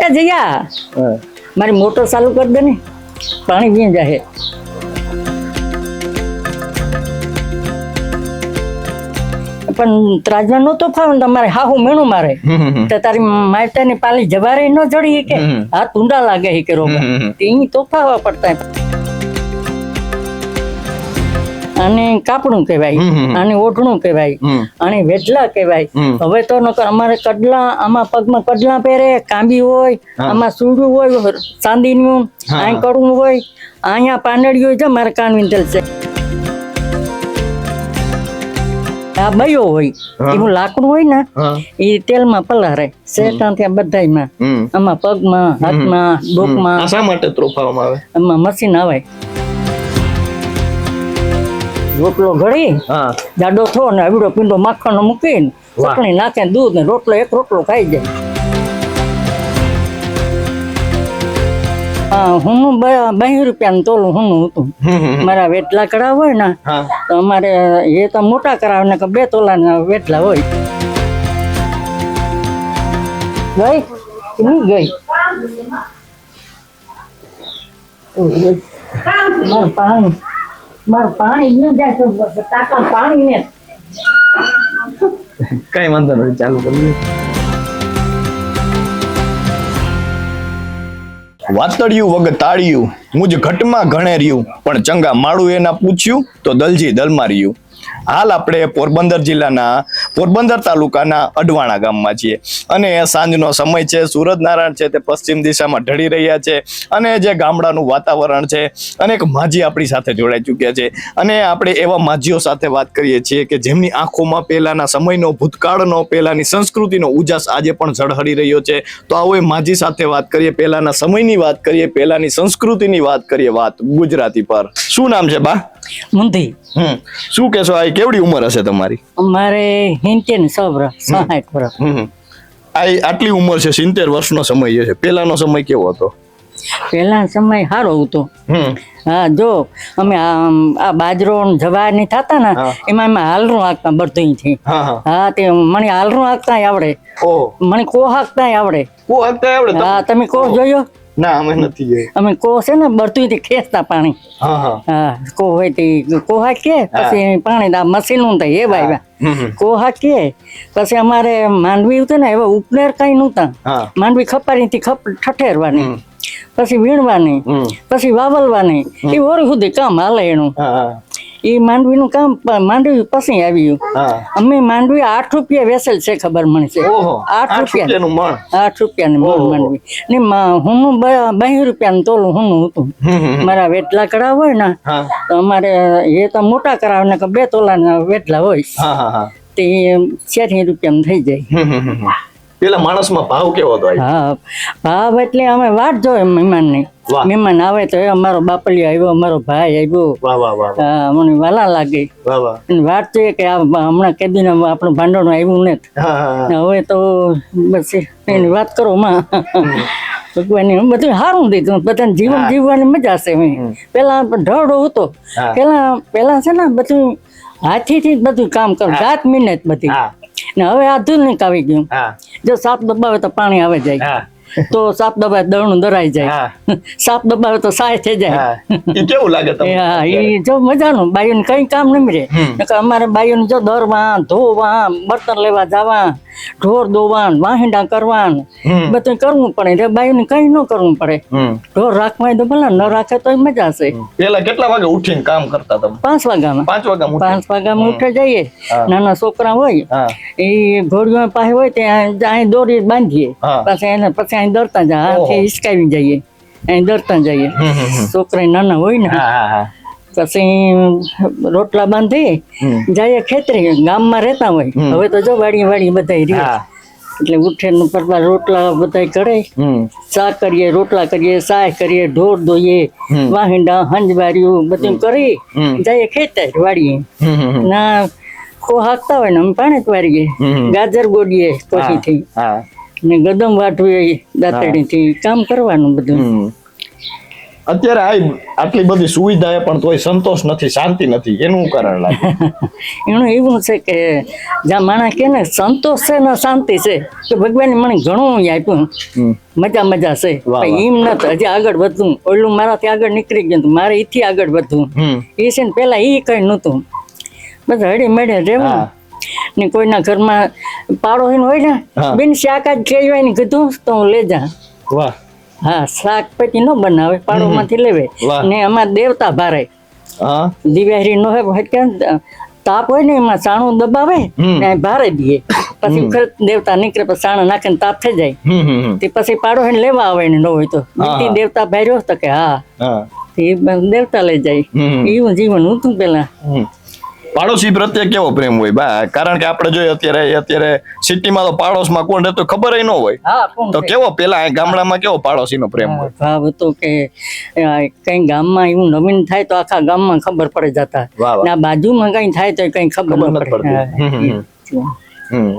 એ જયા. મારી મોટર ચાલુ કરી દે ને. પાણી પી જાહે. પણ ત્રાજવા નતો ફાવે તમારે હાહુ મેણું મારે. તો તારી માતાની પાલી જવારે ન જડી કે? હા હાથ ઊંડા લાગે હી કે રોગ. હમ. તે તોફાવા પડતા અને કાપડું કહેવાય અને. ઓઢણું કહેવાય અને વેટલા કહેવાય. હવે તો નકર અમારે કડલા આમાં પગમાં કડલા પહેરે કાંબી હોય આમાં સુડું હોય ચાંદીનું આ કડવું હોય અહીંયા પાંદડી હોય છે મારે કાનવિંતલ છે. આ બયો હોય. એવું લાકડું હોય ને એ તેલમાં પલારે શેઠા ત્યાં બધાયમાં. આમાં પગમાં હાથમાં ડોકમાં. શા માટે ત્રોફાવામાં આવે? આમાં મશીન આવે. રોટલો ઘડી હા જાડો થો ને અવડો પીંડો માખણનો મૂકીને વાહ. ચટણી નાખે ને દૂધ ને રોટલો એક રોટલો ખાઈ જાય હા હું બાઈ રૂપિયાનું તોલું હું હતું હમ, હમ. મારા વેટલા કરાવ હોય ને હા તો અમારે એ તો મોટા કરાવે ને કે બે તોલાના વેટલા હોય ગઈ કે નહીં ગઈ મારું પાણી મારું પાણી ન જાય તો પાણી ને. કઈ વાંધો નથી ચાલુ કરી વાતળિયું વગ તાળિયું મુજ ઘટમાં ઘણે રહ્યું પણ ચંગા માળું એના પૂછ્યું તો દલજી દલમાર્યું હાલ આપણે પોરબંદર જિલ્લાના પોરબંદર તાલુકાના અડવાણા ગામમાં છીએ. અને સાંજનો સમય છે સૂરજનારાયણ છે તે પશ્ચિમ દિશામાં ઢળી રહ્યા છે અને જે ગામડાનું વાતાવરણ છે અને એક માજી આપણી સાથે જોડાઈ ચૂક્યા છે. અને આપણે એવા માજીઓ સાથે વાત કરીએ છીએ કે જેમની આંખોમાં પહેલાના સમયનો ભૂતકાળનો પહેલાની સંસ્કૃતિનો ઉજાસ આજે પણ ઝળહળી રહ્યો છે. તો આવો એ માજી સાથે વાત કરીએ પહેલાના સમયની વાત કરીએ પહેલાની સંસ્કૃતિની વાત કરીએ વાત ગુજરાતી પર. શું નામ છે બા? મુંધી હમ. શું કહેશો આ કેવડી ઉંમર હશે તમારી? અમારે હિંચે ને સબ્ર સહાય વર્ષ. આ આટલી ઉંમર છે સિત્તેર વર્ષનો સમય છે. પહેલાનો સમય કેવો હતો? પહેલા સમય સારો હતો. હા જો અમે આ બાજરો જવારની થતા ને એમાં એમાં હાલરું હાંકતા બધું થી. હા તે મને હાલરું હાંકતા આવડે. મને કો હાંકતા આવડે. કો હાંકતા આવડે? હા તમે કો જોયો? ના અમે નથી જોયું અમે કો છે ને બળતું થી ખેંચતા પાણી. હા કો હોય તે કો હાંકીએ પછી પાણી આ મશીનનું થાય એ ભાઈ. કોહા કે કો પછી અમારે માંડવી હતું ને એવા ઉપનેર કઈ નહોતા. માંડવી માંડવી ખપારીથી ખપ ઠઠેરવાની. પછી વીણવાની. પછી વાવલવાની. એ ઓર સુધી કામ હાલે એનું. એ માંડવીનું કામ માંડવી પછી આવ્યું હા. અમે માંડવી આઠ રૂપિયા વેસેલ છે ખબર મને છે. આઠ રૂપિયા. મણ. આઠ રૂપિયાની ઓહો. માંડવી. ને મા- બહી રૂપિયાનું તોલું હુંનું હતું. મારા વેટલા કરાવ હોય ને તો અમારે એ તો મોટા કરાવ ને કે બે તોલાના વેટલા હોય. હા હા હા. તે ચારસી રૂપિયામાં થઈ જાય. પેલા માણસમાં ભાવ કેવો હતો હા ભાવ એટલે અમે વાટ જોઈએ મહેમાનની. મહેમાન આવે તો એ અમારો બાપલી આવ્યો અમારો ભાઈ આવ્યો. મને વાલા લાગે. અને વાત છે કે આ હમણાં કેદી આપણું ભાંડણ આવ્યું. ને. હવે તો બસ એની વાત કરો માં. ભગવાને બધું સારું દીધું. બધાને જીવન જીવવાની મજા છે પેલા ઢળો હતો. પેલા પેલા છે ને બધું હાથીથી જ બધું કામ કરું. જાત મિનિટ બધી. ને હવે આધુનિક આવી ગયું. જો સાપ દબાવે તો પાણી આવે જાય. હા. તો સાપ દબાવે દળનું દરાઈ જાય. સાપ દબાવે તો સાય થઈ જાય. એ કેવું લાગે તમને? હા એ જો મજાનું. બાઈઓને કઈ કામ નહીં હમ. અમારે બાઈઓને જો દરવા ધોવા બર્તન લેવા જવા ઢોર દોવાન વાહિંડા કરવાન બધું કરવું પડે. એટલે બાઈઓને કઈ ન કરવું પડે. ઢોર રાખવાય તો ભલે ન રાખે તો મજા છે પેલા કેટલા વાગે ઉઠીને કામ કરતા તમે? પાંચ વાગ્યામાં. પાંચ વાગ્યા પાંચ વાગ્યામાં ઉઠે જઈએ. નાના છોકરા હોય એ ઘોડીઓ પાસે હોય ત્યાં દોરી બાંધીએ. પછી એને પછી અહીં દોડતા જાય હાથે હિસકાવી જઈએ. અહીં દોડતા જઈએ. છોકરા નાના હોય ને પછી રોટલા બાંધી જાય ખેતરે ગામમાં રહેતા હોય. હવે તો જો વાડી વાડી બધા રહે. એટલે ઉઠે પરવા રોટલા બધા કરે. ચા કરીએ રોટલા કરીએ સાય કરીએ ઢોર દોઈએ. વાહિંડા હંજવાર્યું બધું કરી. જઈએ ખેતર વાડીએ. ના કો હાકતા હોય ને અમે પાણી હમ. ગાજર ગોડીએ કોશીથી. ને ગદમ વાટવીએ દાંતડીથી કામ કરવાનું બધું. અત્યારે આ આટલી બધી સુવિધા એ પણ તોય સંતોષ નથી શાંતિ નથી. એનું કારણ લાગે. એનું એવું છે કે જ્યાં માણસ કે ને સંતોષ છે ને શાંતિ છે તો ભગવાન મને ઘણું આપ્યું. મજા મજા છે. એમ નથી હજી આગળ વધવું ઓલું મારાથી આગળ નીકળી ગયું. મારે એથી આગળ વધવું. એ છે ને પેલા એ કઈ નહોતું. બધા હળી મળે રહેવું. હા. ને કોઈના ઘરમાં પાડો હોય ને હોય બેન શાક જ કહેવાય ને કીધું તો હું લઈ જા. વાહ. હા શાક પછી ન બનાવે પાડોમાંથી લેવે. ને એમાં દેવતા ભારે. હા. નો તાપ હોય ને એમાં સાણું દબાવે ને ભારે દીએ પછી ખરત દેવતા નીકળે પછી સાણા નાખે તાપ થઈ જાય. તે પછી પાડો એને લેવા આવે ને ન હોય તો. દેવતા ભાર્યો તો કે હા. હા. દેવતા લઈ જાય. એવું જીવન હતું પેલા. હમ. પાડોશી પ્રત્યે કેવો પ્રેમ હોય બા? કારણ કે આપણે જોઈએ અત્યારે અત્યારે સિટીમાં તો પાડોશમાં કોણ રહેતો ખબર ન હોય. તો કેવો પેલા ગામડામાં કેવો પાડોશીનો પ્રેમ હોય? ભાવ હતો કે કઈ ગામમાં એવું નવીન થાય તો આખા ગામમાં ખબર પડી જતા. આ બાજુમાં કઈ થાય તો કઈ ખબર ન પડે. હમ.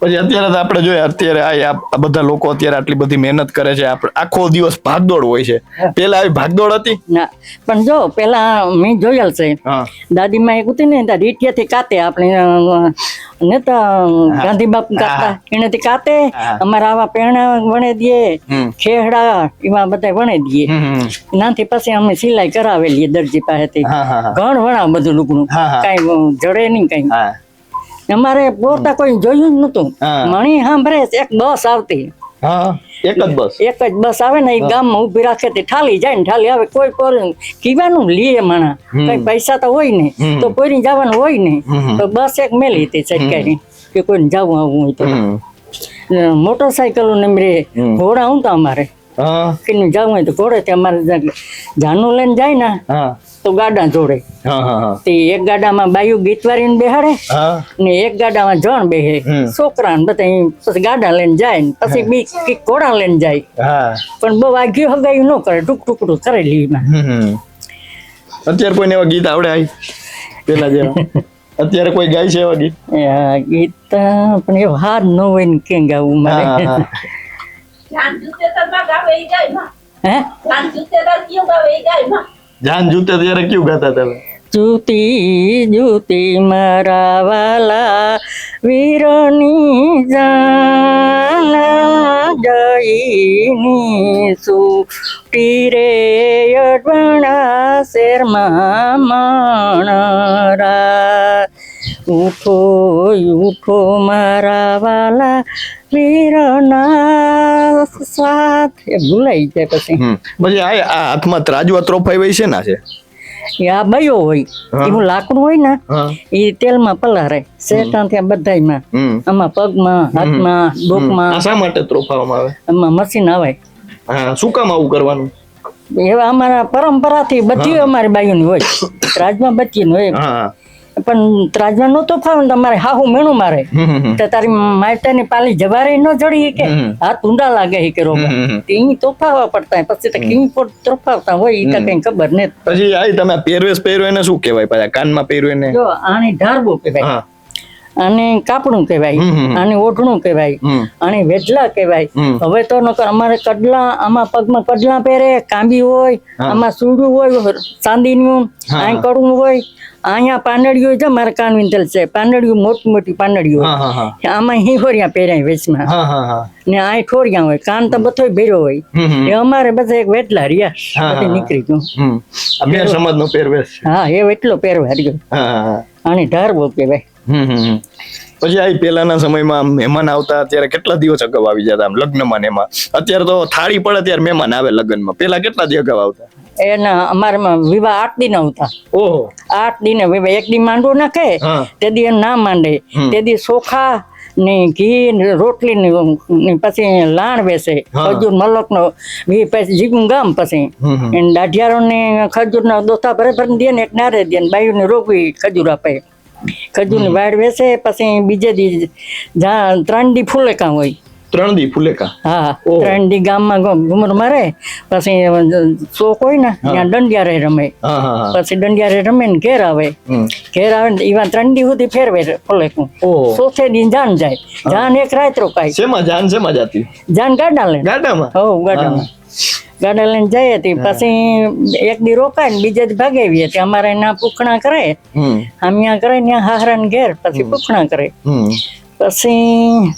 પછી અત્યારે તો આપણે જોઈએ અત્યારે આ આ બધા લોકો અત્યારે આટલી બધી મહેનત કરે છે આખો દિવસ ભાગદોડ હોય છે. પેલા આવી ભાગદોડ હતી? ના પણ જો પેલા મેં જોયેલ છે. દાદી દાદીમાં એક હતી ને રીટિયાથી કાતે આપણે ને નેતા ગાંધી બાપુ કાતા એનાથી કાતે. અમારા આવા પેણા વણે દઈએ હમ. ખેહડા એવા બધા વણે દઈએ. નાથી પછી અમે સિલાઈ કરાવેલી દરજી પાસેથી. ઘણ વણા બધું લુગડું. કઈ જડે નહીં કઈ. અમારે પોતા કોઈ જોયું જ નતું મણી સાંભળે એક બસ આવતી. એક જ બસ? એક જ બસ આવે ને એ ગામમાં ઊભી રાખે તે ઠાલી જાય ને ઠાલી. આવે કોઈ કોઈ કીવાનું લીએ માણા. કઈ પૈસા તો હોય ને. તો કોઈને જવાનું હોય ને તો બસ એક મેલી હતી સરકારી કે કોઈને જવું આવવું હોય તો. મોટરસાયકલો ને રે હમ. ઘોડા આવતા અમારે. કે જવું હોય તો ઘોડે અમારે જા- જાનું લઈને જાય ને. હા. તો ગાડા જોડે. હા હા હા. તે એક ગાડામાં બાયું ગીત વાળીને બેહાડે હા. ને એક ગાડામાં જણ બેહે. હમ. છોકરા ને બધા પછી ગાડા લઈને જાય ને પછી બી ઘોડા લઈને જાય. પણ બહુ આગી હગાયું ન કરે ટુક ટુકડું હમ, હમ. અત્યારે કોઈને એવા ગીત આવડે આઈ પેલા જેવા. અત્યારે કોઈ ગાય છે એવા ગીત? ગીત પણ એ હાર ન હોય ને કેમ ગાવું મારે. હા જાન જૂતે ત્યારે કયું ગાતા તમે જુતી, જૂતી મારા વાલા, વીરની જાન જઈની સુટી રે અડવણા શેરમાં માણરા ઉઠો ઉઠો મારા વાલા વીરના સાથ. એ ભૂલાઈ જાય પછી. પછી આ આ હાથમાં ત્રાજવા ત્રોફાઈ હોય છે ના છે? એ આ બયો હોય. એવું લાકડું હોય ને એ તેલમાં પલારે શેટાં ત્યાં બધાયમાં. આમાં પગમાં હાથમાં ડોકમાં શા માટે ત્રોફાવામાં આવે? આમાં મશીન આવે. શું કામ આવું કરવાનું? એવા અમારા પરંપરાથી બધી અમારી બાયુની હોય. રાજમાં બચીને હોય. પણ ત્રાજમાં નહોતો ફાવે ને તમારે હાહુ મેણું મારે. તો તારી માયતાની પાલી જવારે ન જડી કે. હાથ ઊંડા લાગે હી કે રોગા. ઈ તોફાવા પડતા પછી તો કિંગ પર તોફાવતા હોય ઈ તો કઈ ખબર ને પછી આઈ તમે પહેરવેશ પહેર્યો એને શું કહેવાય પાછા? કાનમાં પહેર્યો એને? જો આને ઢારબો કહેવાય. અને કાપડું કહેવાય. અને. ઓઢણું કહેવાય. અને વેજલા કહેવાય. હવે તો નકર અમારે કડલા આમાં પગમાં કડલા પહેરે કાંબી હોય આમાં સુડું હોય ચાંદીનું આ કડવું હોય અહીંયા પાંદડીઓ છે મારે કાનવિંતલ છે. પાંદડીઓ મોટી મોટી પાંદડીઓ આમાં હિંહોરિયા પહેર્યા વેચમાં. ને આ ઠોરિયા હોય. કાન તો બધો ભેર્યો હોય. એ અમારે બધા એક વેટલા રહ્યા. નીકળી ગયું. બે સમાજનો પહેરવેશ હા એ એટલો પહેરવા રહ્યો. અને હા હા. કહેવાય. પછી આ પેલાના સમયમાં મહેમાન આવતા ત્યારે કેટલા દિવસ અગાઉ આવી જતા આમ લગ્નમાં ને એમાં? અત્યારે તો થાળી પડે ત્યારે મહેમાન આવે લગ્નમાં. પેલા કેટલા દિવસ અગાઉ આવતા? એના અમારામાં વિવાહ આઠ દિન આવતા ઓહો. આઠ દિને વિવાહ. એક દી માંડવો નાખે તે દી ના માંડે. તે દી ચોખા ની ઘી ને રોટલી ને પછી લાણ બેસે ખજૂર મલક નો ઘી પછી જીગું ગામ પછી. દાઢિયારો ને ખજૂર ના દોતા ભરે ભરે દે ને એક નારે દે ને બાયું ને રોગવી ખજૂર આપે. ખજૂરની વાડ બેસે પછી બીજે દી ત્રણ દી ફૂલે કાં હોય. ત્રણ દી ફુલેકા. હા ત્રણ દી ગામમાં ઘુમર મારે પછી ચોક હોય ને ત્યાં દંડિયારે રમે. પછી દંડિયારે રમે ને ઘેર આવે. ઘેર આવે ને ઈવા ત્રણ દી સુધી ફેરવે ફુલેકું. ચોથે દી જાન જાય. જાન એક રાત રોકાય શેમાં જાન શેમાં જાતી? જાન ગાડા લે ગાડામાં? હો ગાડામાં. ગાડા લઈને જઈએ હતી. પછી એક દી રોકાય ને બીજે દી ભાગે આવીએ તે અમારે ના પૂખણા કરે. આમ આમ કરે ત્યાં હાહરા ઘેર. પછી પૂખણા કરે. પછી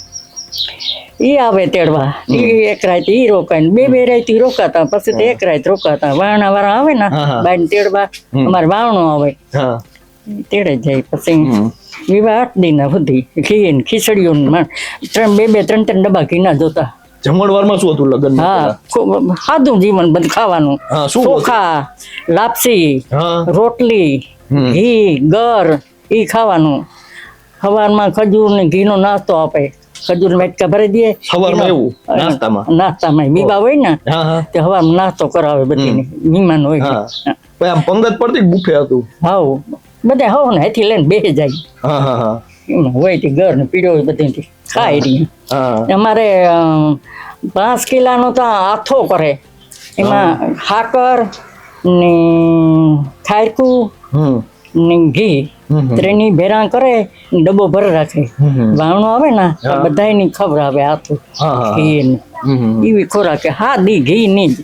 ઈ આવે તેડવા. ઈ એક રાત ઈ રોકાય ને બે બે રાત ઈ રોકાતા પછી તો એક રાત રોકાતા. વાણા વાળા આવે ને બાઈ. તેડવા અમારે વાવણો આવે. તેડે જાય પછી. વિવાહ આઠ દિના સુધી. ઘી ને ખીચડીઓ ત્રણ બે બે ત્રણ ત્રણ ડબ્બા ઘીના જોતા. જમણવારમાં શું હતું લગ્ન હા સાદું જીવન બધું ખાવાનું. ચોખા લાપસી રોટલી ઘી ગર ઈ ખાવાનું. સવારમાં ખજૂર ને ઘીનો નાસ્તો આપે. ખજૂર મેટકા ભરી દે સવારમાં એવું? નાસ્તામાં? નાસ્તામાં. બીબા હોય ને તે સવારમાં નાસ્તો કરાવે બધીને. મહેમાન હોય પછી આમ પંગત પડતી બુફે હતું. હાઉ. બધા હાવ ને હેથી લઈને બેસી જાય. હોય તે ઘર ને પીડ્યો હોય બધી ખાઈ રહી અમારે પાંચ કિલાનો તો આથો કરે. એમાં ખાકર ને ખાયકું હમ. ને ઘી. ત્રણેય ભેરા કરે ડબ્બો ભર રાખે. વાવણો આવે ને તો હા. બધાયની ખબર આવે આથું ઘી ને. એવી ખોરાક હા દી ઘી ની જ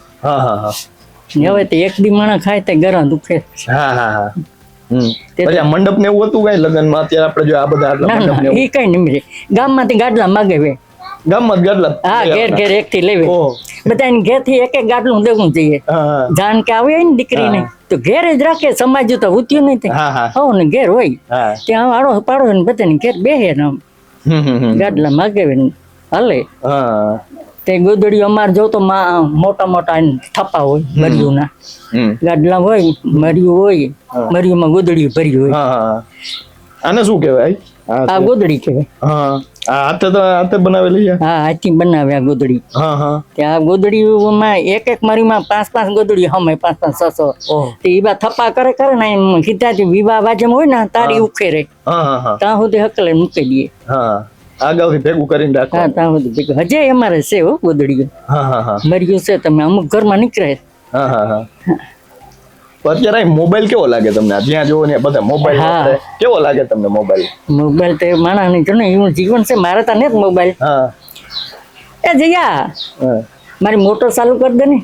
હવે તો એક દી માણસ ખાય તે ગરા દુખે. મંડપ ને એવું હતું કઈ? લગ્નમાં અત્યારે આપડે જો આ બધા એ કઈ નહીં ગામમાંથી ગાડલા માગે ગામમાં જ ગાડલા હા ઘેર ઘેર એક થી લેવે. બધા ઘેરથી એક એક ગાડલું દેવું જોઈએ. જાણ કે આવે ને દીકરીને તો ઘેર જ રાખે સમાજ તો ઉત્યું નહીં થાય. હા ને ઘેર હોય. ત્યાં આડો પાડો ને બધાને ઘેર બેહે ને. ગાડલા માગે ને હાલે. તે ગોદડી અમાર જો તો મોટા મોટા થપ્પા હોય મરિયુંના. ના ગાડલા હોય મરિયું હોય મરિયુંમાં ગોદડી ભરી હોય. આને શું કહેવાય? આ ગોદડી કહેવાય. હાથે તો હાથે બનાવેલી છે? હા હાથી બનાવે આ ગોદડી. હા હા. તે આ ગોદડીઓમાં એક એક મારીમાં પાંચ પાંચ ગોદડી હમે પાંચ પાંચ છસો તે થપ્પા કરે કરે ને એમ કીધા વિવાહ વાજમ હોય ને તારી ઉખેરે. હા ત્યાં સુધી હકલે મૂકી દઈએ. હા. અગાઉથી ભેગું કરીને રાખો. હા ત્યાં સુધી ભેગું. હજે અમારે છે હો ગોદડીઓ. હા હા હા. મર્યું છે તમે અમુક ઘરમાં નીકળે. હા હા હા. તો અત્યારે મોબાઈલ કેવો લાગે તમને? જ્યાં જોવો ને બધા મોબાઈલ. કેવો લાગે તમને મોબાઈલ મોબાઈલ તો માણસ નહીં ને એવું જીવન છે મારે તો નથી મોબાઈલ હા. એ જયા મારી મોટર ચાલુ કરી દે ને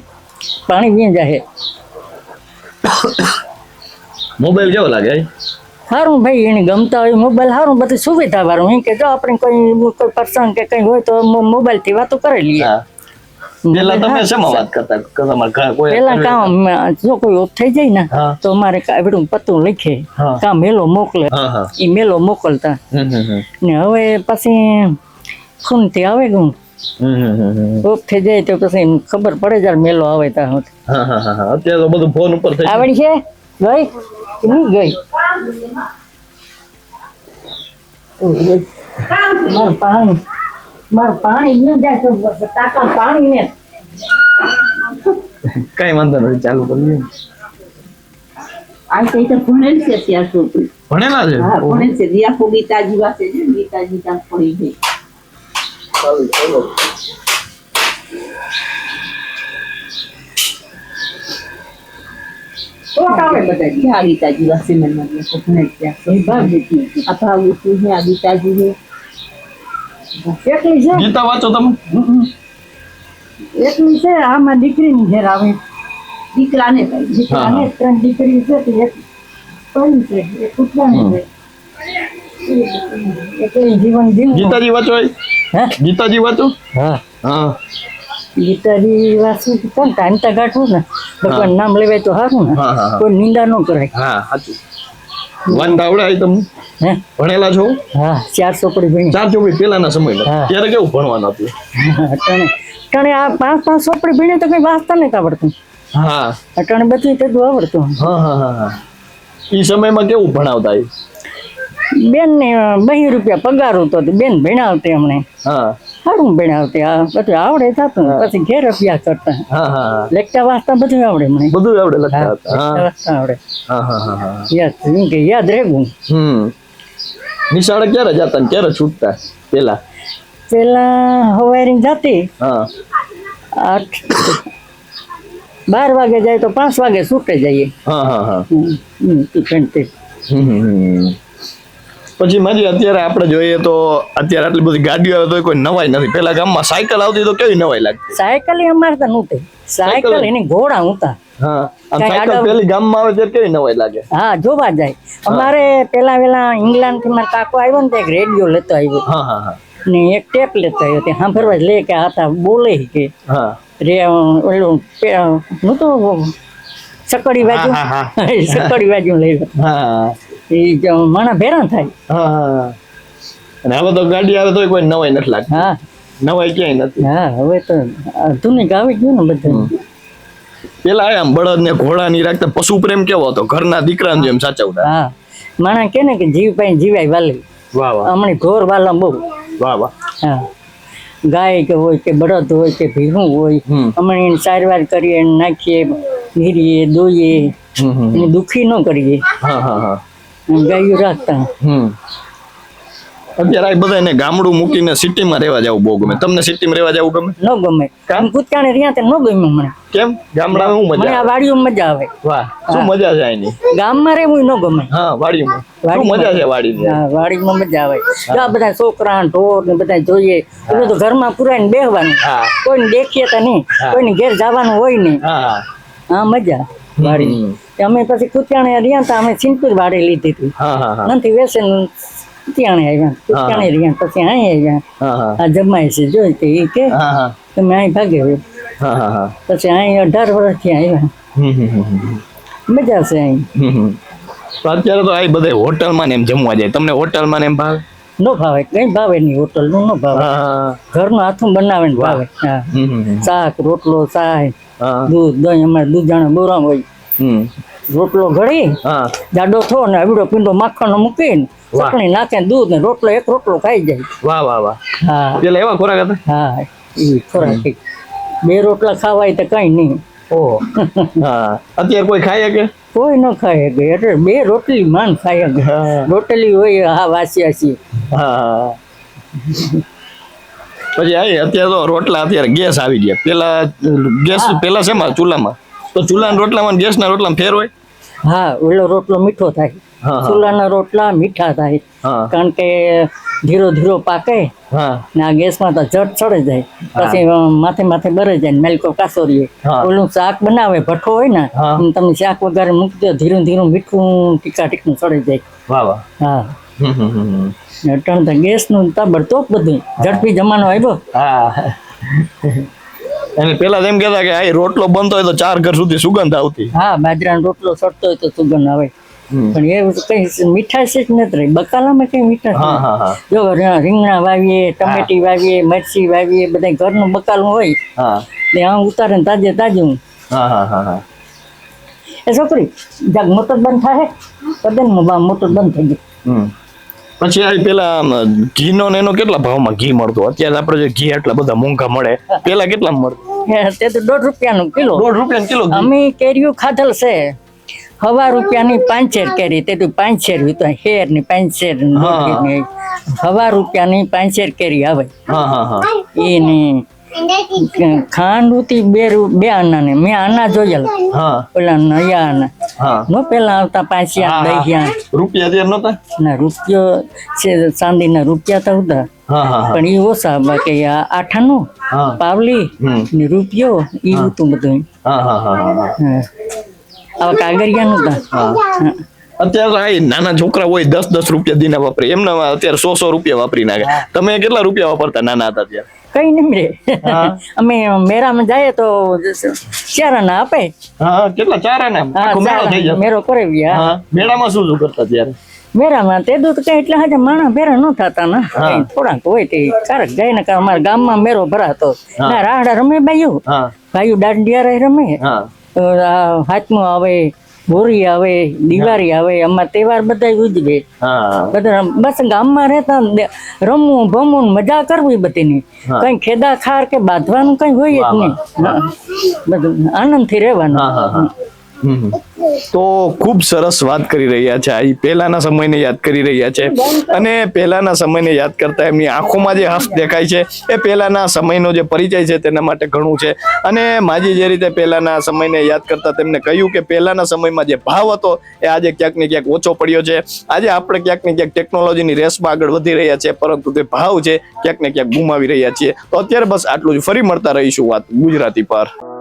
પાણી પીને જાહે. મોબાઈલ કેવો લાગે સારું ભાઈ એને ગમતા હોય મોબાઈલ સારું બધી સુવિધા વાળું. કે જો આપણે કોઈ કોઈ પ્રસંગ કે કંઈ હોય તો મોબાઈલથી વાતો કરી લઈએ. હા. પેલા તમે શેમાં વાત કરતા? કે તમારા ઘર કોઈ પેલા કામ જો કોઈ થઈ જાય ને તો અમારે કાવડું પત્તું લખે. હા. મેલો મોકલે. હા હા. એ મેલો મોકલતા. હમ હમ હમ. ને હવે પછી ફોનથી આવે ગયું. હમ હમ હમ હમ. ઓફ થઈ જાય તો પછી ખબર પડે જ્યારે મેલો આવે ત્યાં સુધી. હા હા હા હા. અત્યારે તો બધું ફોન ઉપર થઈ આવડી છે? ગઈ? કે નહીં ગઈ. મારું પાણી. મારું પાણી ન જાય તો ટાંકા પાણી ને. કઈ વાંધો નથી ચાલુ કરીએ આ કઈ તો ભણેલ છે ત્યાં છોકરી ભણેલા છે? હા ભણેલ છે. દિયા ગીતાજી વાસે છે ગીતાજી ત્યાં પડી ગઈ કોટ આવે બધા ક્યાં ગીતાજી વાસે મને ભણેલ ત્યાં દીધી આ ભાવ છે આ ગીતાજી છે એકલી છે? ગીતા વાંચો તમે. એકલી છે? આમાં દીકરીની ઘેર આવે. દીકરાને દીકરાને ત્રણ દીકરી છે તો એક પણ છે? એક ઉઠાણી છે. એકલી જીવન જીવવું ગીતાજી વાંચો હોય હે? ગીતાજી વાંચો? હા. હા. ગીતાજી વાંચવું તો ટાઈમ તો કાઢવું ને. ભગવાન નામ લેવાય તો સારું ને. કોઈ નિંદા ન કરાય. હા સાચું. વાંચતા આવડે છે તમને? ભણેલા છો? હા ચાર ચોપડી ભણી. ચાર ચોપડી પેલાના સમયમાં. ત્યારે કેવું ભણવાનું હતું? અટાણે અટાણે આ પાંચ પાંચ ચોપડી ભણી તો કઈ વાંચતા નહીં આવડતું. હા. અટાણે બધી બધું આવડતું. હા હા હા એ સમયમાં કેવું ભણાવતા બેન ને બહી રૂપિયા પગાર હતો. બેન ભણાવતી અમને. હા. સારું ભણાવતી આ બધું આવડે થતું પછી ઘેર અભ્યાસ કરતા. લેખતા વાંચતા બધું આવડે મને. બધું આવડે લખતા આવડે. યાદ એમ કે યાદ રહેવું. હમ. નિશાળે ક્યારે જતા ને ક્યારે છૂટતા? પેલા? પેલા હવારી જાતી. હા. આઠ બાર વાગે જાય તો પાંચ વાગે છૂટે જઈએ. હા હા હા. પછી માજી અત્યારે આપણે જોઈએ તો અત્યારે આટલી બધી ગાડીઓ આવે તો કોઈ નવાઈ નથી. પેલા ગામમાં સાયકલ આવતી તો કેવી નવાઈ લાગતી? સાયકલ અમારે તો નહોતી. સાયકલ? એની ઘોડા હતા હા સાયકલ પેલી ગામમાં આવે ત્યારે કેવી નવાઈ લાગે? હા જોવા જાય. અમારે પેલા વેલા ઇંગ્લેન્ડથી મારા કાકો આવ્યો ને એક રેડિયો લેતો આવ્યો. હા હા હા. ને એક ટેપ લેતો આવ્યો. તે સાંભળવા લે કે આ બોલે કે હા. રે ઓલું નહોતું સકડી બાજુ? સકડી બાજુ લઈ હા. એ માણા ભેરા થાય. હા અને હવે તો ગાડી આવે તો કોઈ નવાઈ નથી લાગતી. હા. નવાઈ ક્યાંય નથી. હા હવે તો આધુનિક આવી ગયું ને બધું પેલા આમ બળદ ને ઘોડા ની રાખતા પશુ પ્રેમ કેવો હતો? ઘરના દીકરા જેમ સાચવતા. હા. માણા કે ને કે જીવ પાઈ જીવાય વાલી. વાહ વાહ. હમણાં ઘોર વાલા બહુ. વાહ વાહ. હા. ગાય કે હોય કે બળદ હોય કે ભીનું હોય હમ. હમણાં એને સારવાર કરીએ નાખીએ ઘીરીએ દોઈએ દુખી ન કરીએ. હા હા હા. ગાયું રાખતા હમ. અત્યારે બધાને ગામડું મૂકીને સિટીમાં રહેવા જવું બહુ ગમે. તમને સિટીમાં રહેવા જવું ગમે? ન ગમે. કામ? કૂતકાણે રહ્યા તે ન ગમે મને. કેમ? ગામડામાં મને મજા આ વાડીઓમાં મજા આવે. વાહ શું મજા છે આની? ગામમાં રહેવું ન ગમે. હા વાડીમાં. શું મજા છે વાડીમાં હા વાડીમાં મજા આવે. આ બધા છોકરા ઢોર ને બધા જોઈએ એટલે તો ઘરમાં પુરાઈને બેહવાનું. હા. કોઈને દેખીએ તો નહીં. કોઈને ઘેર જવાનું હોય નહીં. હા હા. હા મજા. વાડી અમે પછી કુતિયાણે રહ્યા તા અમે સિંદપુર વાડી લીધી હતી. નથી વેસન કુતિયાણે આવ્યા કુતિયાણે રહ્યા પછી અહીં આવ્યા. આ જમાય છે જોઈ તે કે તમે અહીં ભાગે હા પછી અહીં અઢાર વર્ષથી આવ્યા. મજા છે અહીં. અત્યારે તો આ બધા હોટલમાં ને એમ જમવા જાય. તમને હોટલમાં ને એમ ભાવે? નો ભાવે કઈ ભાવે નહીં હોટલનું ન ભાવે ઘરનું હાથું બનાવે ને ભાવે. શાક રોટલો હા દૂધ દહીં અમારે દૂધ જાણે બોરા હોય. રોટલો ઘડી જાડો થો ને અવડો પીંડો માખણનો મૂકીને. ચટણી નાખે દૂધ ને રોટલો એક રોટલો ખાઈ જાય. વાહ વાહ વાહ. હા. પેલા એવા ખોરાક હતા? હા એ ખોરાક બે રોટલા ખાવાય તો કઈ નહીં. ઓહ હા. અત્યારે કોઈ ખાય કે? કોઈ ન ખાય કે. એટલે બે રોટલી માન ખાય રોટલી હોય હા વાસી વાસી. હા. પછી આઈ અત્યારે તો રોટલા અત્યારે ગેસ આવી ગયા. પેલા ગેસ પેલા શેમાં? ચૂલામાં. તો ચૂલાના રોટલામાં ગેસના રોટલામાં ફેર હોય? હા ઓલો રોટલો મીઠો થાય. ચૂલાના રોટલા મીઠા થાય. કારણ કે ધીરો ધીરો પાકે ને આ ગેસમાં તો જટ ચડે જાય. પછી માથે માથે બરે જાય ને મેલકો કાસોરીએ. ઓલું શાક બનાવે ભઠ્ઠો હોય ને તમે શાક વગેરે મૂકજો ધીરું ધીરું મીઠું ટીકા ટીકનું ચડે જાય. વાહ વાહ. હા. અટાણ તો ગેસ ગેસનું તાબડતોબ બધું ઝડપી જમાનો આવ્યો. હા. અને પેલા તો એમ કહેતા કે આ રોટલો બનતો હોય તો ચાર ઘર સુધી સુગંધ આવતી. હા બાજરાનો રોટલો સડતો હોય તો સુગંધ આવે. પણ એ કઈ મીઠાશ જ નથી રહી. બકાલામાં કઈ મીઠાશ હા નથી. હા હા. જો રીંગણા વાવીએ ટમેટી વાવીએ મરચી વાવીએ બધા ઘરનું બકાલું હોય. હા. ને આમ ઉતારે ને તાજે તાજું હા. હા હા હા એ છોકરી જાગ મોટર બંધ થાય કદન મોટર બંધ થઈ હમ. પછી આ પેલા ઘીનો ને એનો કેટલા ભાવમાં ઘી મળતું? અત્યારે આપણે જે ઘી એટલા બધા મોંઘા મળે પેલા કેટલા મળતું તે તો દોઢ રૂપિયાનું કિલો. દોઢ રૂપિયા કિલો અમે કેરીયું ખાધલ છે. હવા રૂપિયાની પાંચેર કેરી તે તો પાંચેર તો હેરની પાંચેર. હવા રૂપિયાની પાંચેર કેરી આવે. હા હા હા. એની ખાંડ ઉતી બે બે આના ને મેં આના જોયેલા. હા. પેલા નયા આના હા. નો પેલા આવતા હા, હા. દહિયા રૂપિયા અત્યારે નતા? ના રૂપિયો છે ચાંદીના રૂપિયા તો હતા. હા હા હા. પણ એ ઓછા બાકી આ આઠાનું હા. પાવલી ને રૂપિયો એ હતું બધું. હા હા હા હા હા. આવા કાગરિયાનું હતા હા. અત્યારે આ નાના છોકરા હોય દસ દસ રૂપિયા દીના વાપરે. એમના અત્યારે સો સો રૂપિયા વાપરી નાખે. તમે કેટલા રૂપિયા વાપરતા નાના હતા ત્યારે? કઈ નહીં રે. અમે મેરામાં જઈએ તો ચારાના આપે. હા કેટલા? ચાર આના મેળો થઈ કરાવી હા. મેળામાં શું શું કરતા ત્યારે? મેરામાં તે દૂધ કઈ એટલે હાજર માણસ ભેરા ન થતા ને. થોડાક હોય તે કારક જાય ને કાં અમારા ગામમાં મેરો ભરાતો. ના રાહડા રમે બાયું. ભાઈઓ દાંડિયા રમે. હાથમાં આવે હોળી આવે દિવાળી આવે અમારા તહેવાર બધા ઉજવે. બધા બસ ગામમાં રહેતા રમવું ભમવું મજા કરવી બધીની. કઈ ખેદા ખાર કે બાંધવાનું કઈ હોય જ નહીં. બધું આનંદથી રહેવાનું. તો ખૂબ સરસ વાત કરી રહ્યા છે. આ પહેલાના સમયને યાદ કરી રહ્યા છે. અને પહેલાના સમયને યાદ કરતા એમની આંખોમાં જે હર્ષ દેખાય છે, એ પહેલાના સમયનો જે પરિચય છે તેના માટે ઘણું છે. અને માજી જે રીતે પહેલાના સમયને યાદ કરતા તેમને કહ્યું કે પહેલાના સમયમાં જે ભાવ હતો, એ આજે ક્યાંક ને ક્યાંક ઓછો પડ્યો છે. આજે આપણે ક્યાંક ને ક્યાંક ટેકનોલોજીની રેસમાં આગળ વધી રહ્યા છે પરંતુ તે ભાવ છે ક્યાંક ને ક્યાંક ગુમાવી રહ્યા છીએ. તો અત્યારે બસ આટલું જ. ફરી મળતા રહીશું વાત ગુજરાતી પર.